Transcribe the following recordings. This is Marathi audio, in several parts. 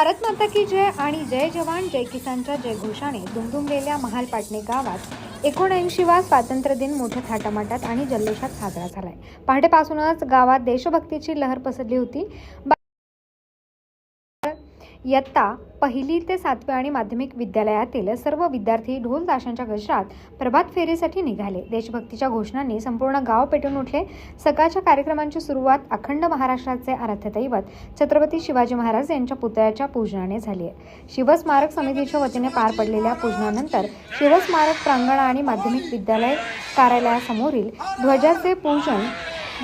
भारत माता की जय आणि जय जवान जय किसानच्या जयघोषाने दुमदुमलेल्या महाल पाटणे गावात एकोणऐंशीवा स्वातंत्र्य दिन मोठ्या थाटामाटात आणि जल्लोषात साजरा झालाय. पहाटेपासूनच गावात देशभक्तीची लहर पसरली होती. इयत्ता पहिली ते सातवी आणि माध्यमिक विद्यालयातील सर्व विद्यार्थी ढोल ताशांच्या गजरात प्रभात फेरीसाठी निघाले. देशभक्तीच्या घोषणांनी संपूर्ण गाव पेटून उठले. सकाळच्या कार्यक्रमांची सुरुवात अखंड महाराष्ट्राचे आराध्यदैवत छत्रपती शिवाजी महाराज यांच्या पुतळ्याच्या पूजनाने झाली आहे. शिवस्मारक समितीच्या वतीने पार पडलेल्या पूजनानंतर शिवस्मारक प्रांगण आणि माध्यमिक विद्यालय कार्यालयासमोरील ध्वजाचे पूजन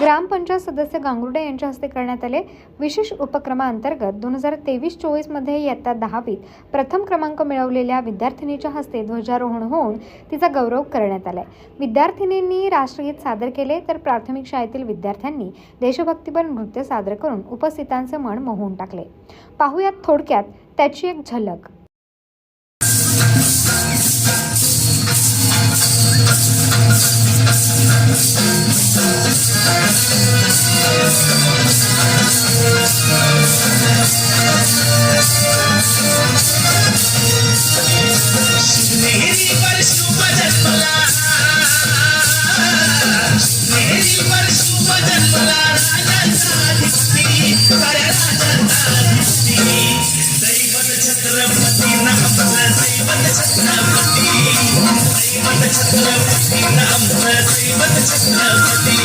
ग्रामपंचायत सदस्य गांगुर्डे यांच्या हस्ते करण्यात आले विशेष उपक्रमाअंतर्गत दोन हजार तेवीस चोवीसमध्ये इयत्ता दहावीत प्रथम क्रमांक मिळवलेल्या विद्यार्थिनीच्या हस्ते ध्वजारोहण होऊन तिचा गौरव करण्यात आलाय. विद्यार्थिनींनी राष्ट्रगीत सादर केले तर प्राथमिक शाळेतील विद्यार्थ्यांनी देशभक्तीपर नृत्य सादर करून उपस्थितांचे मन मोहून टाकले. पाहुयात थोडक्यात त्याची एक झलक. Yeah. दैवत छत्रपती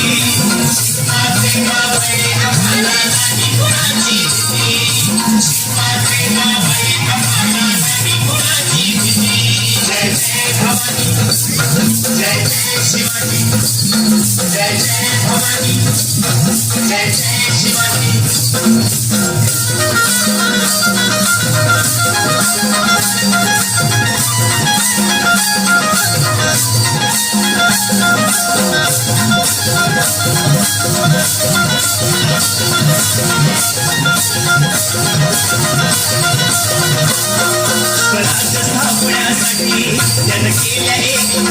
जनकेल्या एक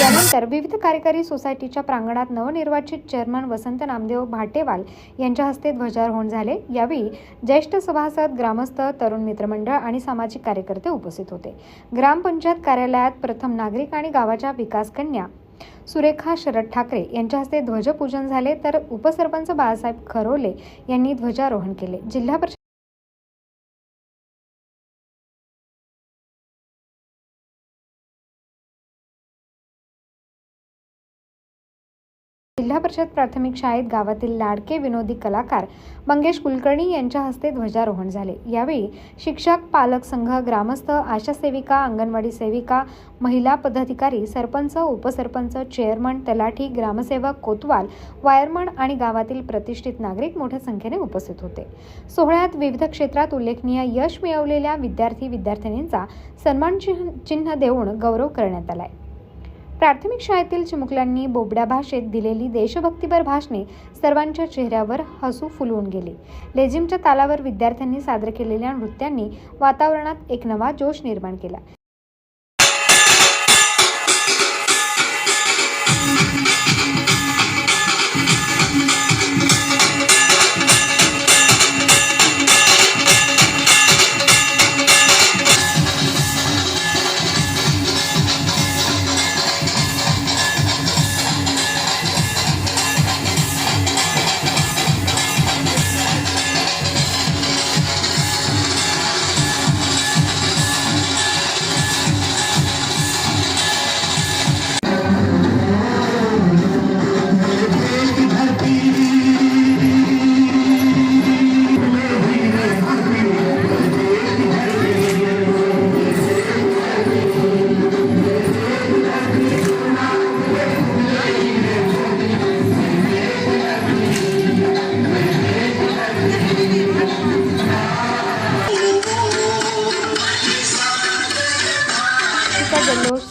यानंतर विविध कार्यकारी सोसायटीच्या प्रांगणात नवनिर्वाचित चेअरमन वसंत नामदेव भाटेवाल यांच्या हस्ते ध्वजारोहण झाले. यावेळी ज्येष्ठ सभासद ग्रामस्थ तरुण मित्रमंडळ आणि सामाजिक कार्यकर्ते उपस्थित होते. ग्रामपंचायत कार्यालयात प्रथम नागरिक आणि गावाच्या विकासकन्या सुरेखा शरद ठाकरे यांच्या हस्ते ध्वजपूजन झाले. तर उपसरपंच बाळासाहेब खरोले यांनी ध्वजारोहण केले. जिल्हा परिषद जिल्हा परिषद प्राथमिक शाळेत गावातील लाडके विनोदी कलाकार मंगेश कुलकर्णी यांच्या हस्ते ध्वजारोहण झाले. यावेळी शिक्षक पालक संघ ग्रामस्थ आशा सेविका अंगणवाडी सेविका महिला पदाधिकारी सरपंच उपसरपंच चेअरमन तलाठी ग्रामसेवक कोतवाल वायरमन आणि गावातील प्रतिष्ठित नागरिक मोठ्या संख्येने उपस्थित होते. सोहळ्यात विविध क्षेत्रात उल्लेखनीय यश मिळवलेल्या विद्यार्थी विद्यार्थिनींचा सन्मान चिन्ह देऊन गौरव करण्यात आलाय. प्राथमिक शाळेतील चिमुकल्यांनी बोबड्या भाषेत दिलेली देशभक्तीपर भाषणे सर्वांच्या चेहऱ्यावर हसू फुलवून गेली. लेझिमच्या तालावर विद्यार्थ्यांनी सादर केलेल्या नृत्यांनी वातावरणात एक नवा जोश निर्माण केला.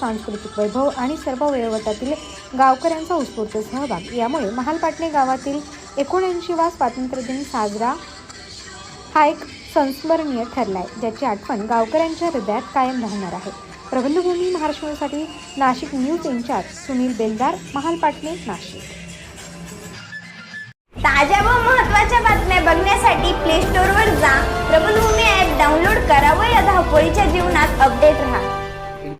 सांस्कृतिक वैभव आणि सर्व वयोगटातील गावकऱ्यांचा उत्स्फूर्त सहभाग. यामुळे महालपाटणे गावातील एकोणऐंशीवा स्वातंत्र्यदिन साजरा हा एक संस्मरणीय ठरलाय ज्याची आठवण गावकऱ्यांच्या हृदयात कायम राहणार आहे. प्रबंधभूमी महाराष्ट्रासाठी नाशिक न्यूज इन्चार्ज सुनील बेलदार महालपाटणे नाशिक. ताज्या व महत्त्वाच्या बातम्या बघण्यासाठी प्ले स्टोअरवर जा. प्रबलभूमी ॲप डाउनलोड करा व या धावपळीच्या जीवनात अपडेट राहा.